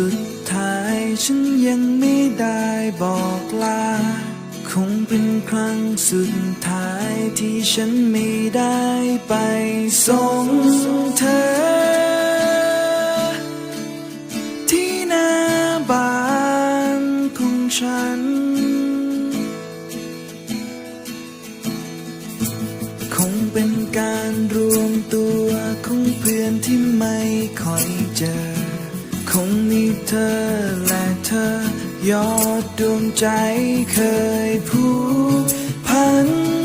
สุดท้ายฉันยังไม่ได้บอกลา คงเป็นครั้งสุดท้ายที่ฉันไม่ได้ไปส่งเธอ ที่หน้าบ้านของฉัน คงเป็นการรวมตัวของเพื่อนที่ไม่ค่อยเจอ งมีเธอและเธอยอดดวงใจเคยผูกพัน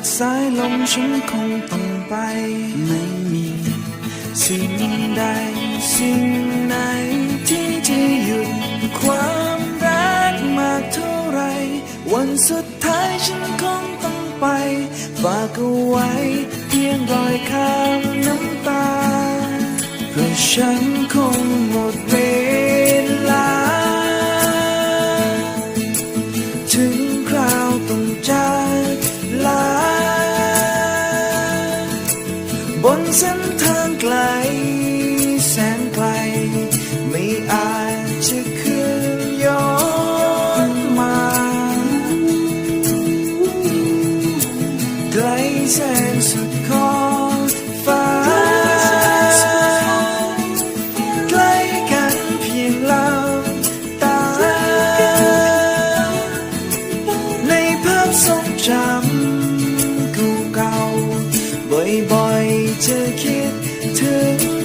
ากสายลมฉันคงต้องไป ไม่มีสิ่งใดสิ่งไหนที่จะหยุดความรักมากเท่าไร วันสุดท้ายฉันคงต้องไป ฝากเอาไว้เพียงรอยข้ามน้ำตาเพราะฉันคงหมดเวลา ถึงคราวต้องจาก เส้นทางไกล แสนไกล ไม่อาจจะคืนย้อนมาไกลแสน You.